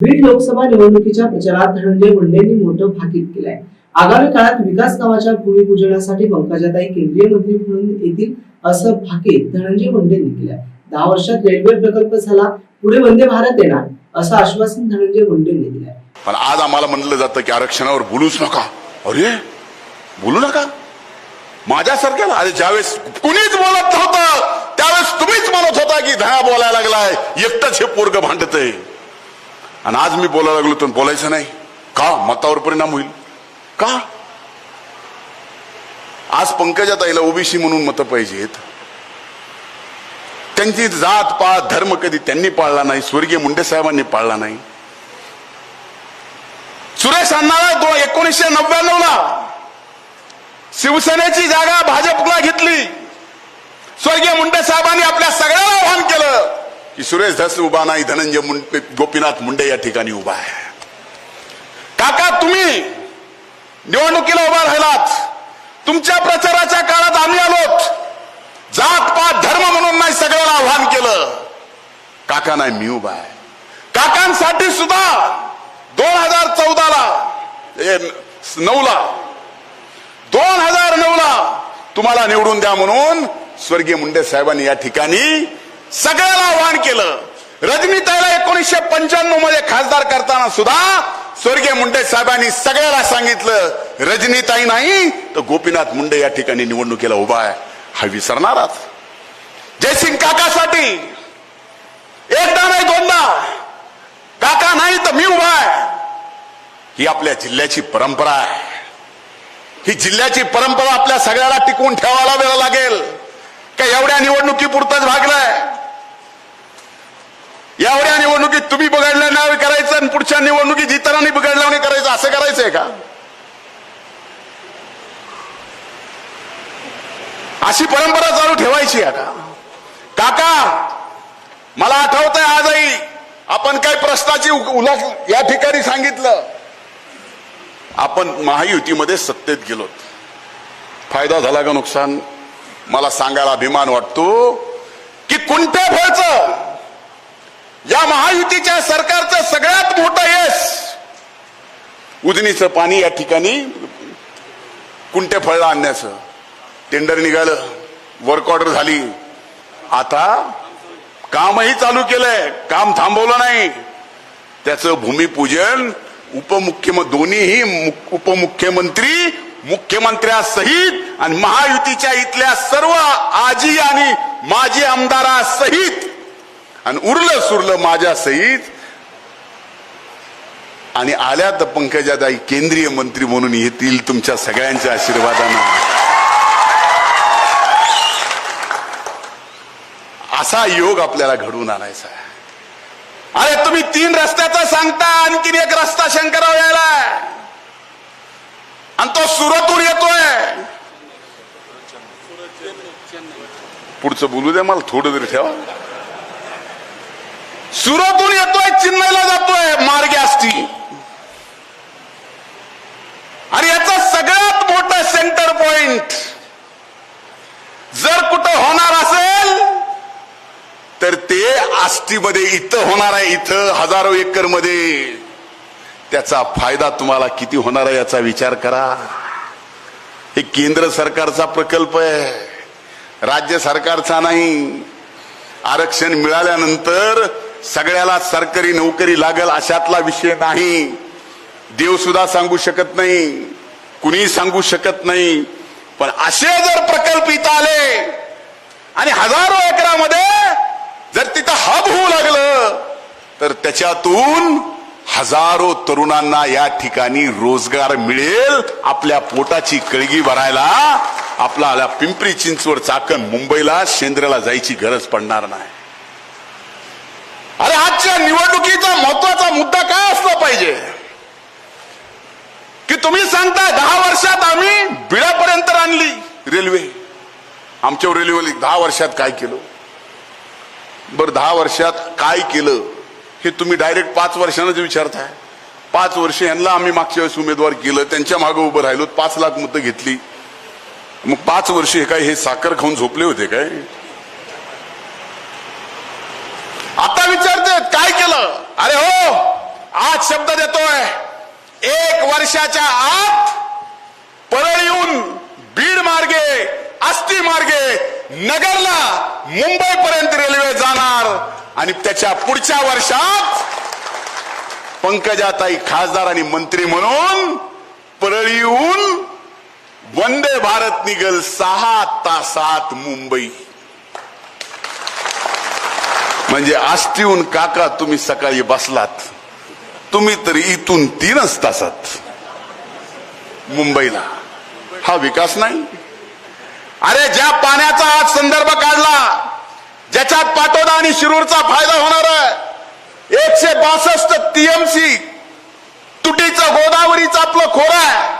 बीड लोकसभा निवडणुकीच्या प्रचारात धनंजय मुंडेंनी मोठं भाकीत केलंय. आगामी काळात विकास कामाच्या भूमिपूजनासाठी पंकजाताई केंद्रीय मंत्री म्हणून येतील असं भाकीत धनंजय मुंडेंनी केलंय. दहा वर्षात रेल्वे प्रकल्प झाला पुढे वंदे भारत येणार असं आश्वासन धनंजय मुंडेंनी दिलंय. पण आज आम्हाला म्हणलं जातं की आरक्षणावर बोलूच नका. अरे बोलू नका? माझ्यासारख्याला अरे ज्यावेळेस कुणीच बोलत नव्हतं त्यावेळेस तुम्हीच म्हणत होता की धया बोलायला लागलाय एकटंच हे पोरग भांडतय. आणि आज मी बोलायला लागलो तर बोलायचं नाही. का? मतावर परिणाम होईल. का? आज पंकजा ताईला ओबीसी म्हणून मतं पाहिजेत. त्यांची जात पात धर्म कधी त्यांनी पाळला नाही स्वर्गीय मुंडे साहेबांनी पाळला नाही. सुरेश अण्णाला एकोणीसशे नव्याण्णव ला शिवसेनेची जागा भाजपला घेतली. स्वर्गीय मुंडे साहेबांनी आपल्या सगळ्याला आव्हान केलं. की सुरेश धस उभा नाही धनंजय मुंडे गोपीनाथ मुंडे या ठिकाणी उभा आहे. काका तुम्ही निवडणुकीला उभा राहिलात. तुमच्या प्रचाराच्या काळात आम्ही आलोत. जात पात धर्म म्हणून नाही सगळ्याला आव्हान केलं. काका नाही मी उभा आहे. काकांसाठी सुद्धा दोन हजार चौदाला नऊ नऊला दोन हजार नऊला तुम्हाला निवडून द्या म्हणून स्वर्गीय मुंडे साहेबांनी या ठिकाणी सगळ्याला आव्हान केलं. रजनीताईला एकोणीसशे पंच्याण्णवमध्ये खासदार करताना सुद्धा स्वर्गीय मुंडे साहेबांनी सगळ्याला सांगितलं रजनीताई नाही तर गोपीनाथ मुंडे या ठिकाणी निवडणुकीला उभा आहे. हा विसरणारच. जयसिंग काकासाठी. एकदा नाही दोनदा. काका नाही तर मी उभा आहे. ही आपल्या जिल्ह्याची परंपरा आहे. ही जिल्ह्याची परंपरा आपल्या सगळ्याला टिकवून ठेवायला वेळ लागेल. का एवढ्या निवडणुकीपुरतच भागलाय? एवढ्या निवडणुकीत तुम्ही बिघडल्या नाही करायचं आणि पुढच्या निवडणुकीत इतरांनी बिघडल्या नाही करायचं असं करायचंय का? अशी परंपरा चालू ठेवायची आहे का काका मला आठवत आहे आजही आपण काही प्रश्नाची उलट या ठिकाणी सांगितलं. आपण महायुतीमध्ये सत्तेत गेलो फायदा झाला का नुकसान? मला सांगायला अभिमान वाटतो की कोणत्या फळचं? या महायुतीच्या सरकारचं सगळ्यात मोठं यश उजनीचं पाणी या ठिकाणी कुंटे फळला आणण्याचं. टेंडर निघालं वर्क ऑर्डर झाली. आता कामही चालू केलंय काम थांबवलं नाही. त्याचं भूमिपूजन उपमुख्यमंत्री दोन्हीही उपमुख्यमंत्री मुख्यमंत्र्यासहित आणि महायुतीच्या इथल्या सर्व आजी आणि माजी आमदारासहित आणि उरलं सुरलं माझ्या सहित आणि आल्या तर पंकजाताई केंद्रीय मंत्री म्हणून येतील तुमच्या सगळ्यांच्या आशीर्वादानं. असा योग आपल्याला घडवून आणायचा आहे. अरे तुम्ही तीन रस्त्याचा सांगता आणखीन एक रस्ता शंकरराव यायला. आणि तो सुरतून येतोय. पुढचं बोलू द्या मला थोडं तरी ठेवा. सुरतून येतोय चेन्नईला जातोय मार्गे असती. आणि याचा सगळ्यात मोठा सेंटर पॉइंट जर कुठं होणार असेल तर ते आष्टीमध्ये इथं होणार आहे इथं हजारो एकरमध्ये त्याचा फायदा तुम्हाला किती होणार आहे याचा विचार करा. हे केंद्र सरकारचा प्रकल्प आहे राज्य सरकारचा नाही. आरक्षण मिळाल्यानंतर सगळ्याला सरकारी नोकरी लागल अशातला विषय नाही. देव सुद्धा सांगू शकत नाही. कुणी सांगू शकत नाही. पण असे जर प्रकल्प इथं आले आणि हजारो एकरामध्ये जर तिथं हब होऊ लागलं तर त्याच्यातून हजारो तरुणांना या ठिकाणी रोजगार मिळेल. आपल्या पोटाची कळगी भरायला आपला पिंपरी चिंचवड चाकण मुंबईला शेंद्रेला जायची गरज पडणार नाही. अरे आजच्या निवडणुकीचा महत्त्वाचा मुद्दा काय असला पाहिजे? की तुम्ही सांगताय दहा वर्षात आम्ही बिळापर्यंत आणली रेल्वे. आमच्या रेल्वे दहा वर्षात काय केलं? बरं दहा वर्षात काय केलं? हे तुम्ही डायरेक्ट पाच वर्षांनाच विचारताय. पाच वर्ष यांना आम्ही मागच्या वेळेस उमेदवार केलं त्यांच्या मागे उभं राहिलो पाच लाख मतं घेतली. मग पाच वर्ष हे काय हे साखर खाऊन झोपले होते काय? आता काय केलं? अरे हो आज शब्द देतोय. एक वर्षाच्या आत परळीहून बीड मार्गे आष्टी मार्गे नगरला मुंबईपर्यंत रेल्वे जाणार. आणि त्याच्या पुढच्या वर्षात पंकजाताई खासदार आणि मंत्री म्हणून परळीहून वंदे भारत निघल सहा तासात मुंबई. म्हणजे आष्टीहून काका तुम्ही सकाळी बसलात. तुम्ही तरी इथून तीनच तासात. मुंबईला. हा विकास नाही? अरे ज्या पाण्याचा आज संदर्भ काढला ज्याच्यात पाटोदा आणि शिरूरचा फायदा होणार आहे एकशे बासष्ट टीएमसी तुटीचं गोदावरीचं आपलं खोर आहे.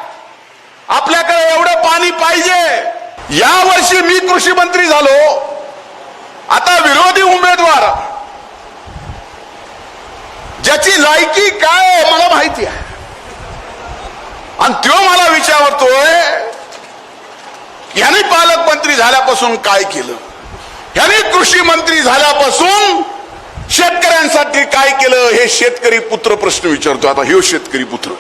आपल्याकडे एवढं पाणी पाहिजे. या वर्षी मी कृषी मंत्री झालो आता विरोधी उमेदवार ज्याची लायकी काय आहे मला माहिती आहे आणि तो मला विचारतोय याने पालकमंत्री झाल्यापासून काय केलं? याने कृषी मंत्री झाल्यापासून शेतकऱ्यांसाठी काय केलं? हे शेतकरी पुत्र प्रश्न विचारतो. आता हे शेतकरी पुत्र.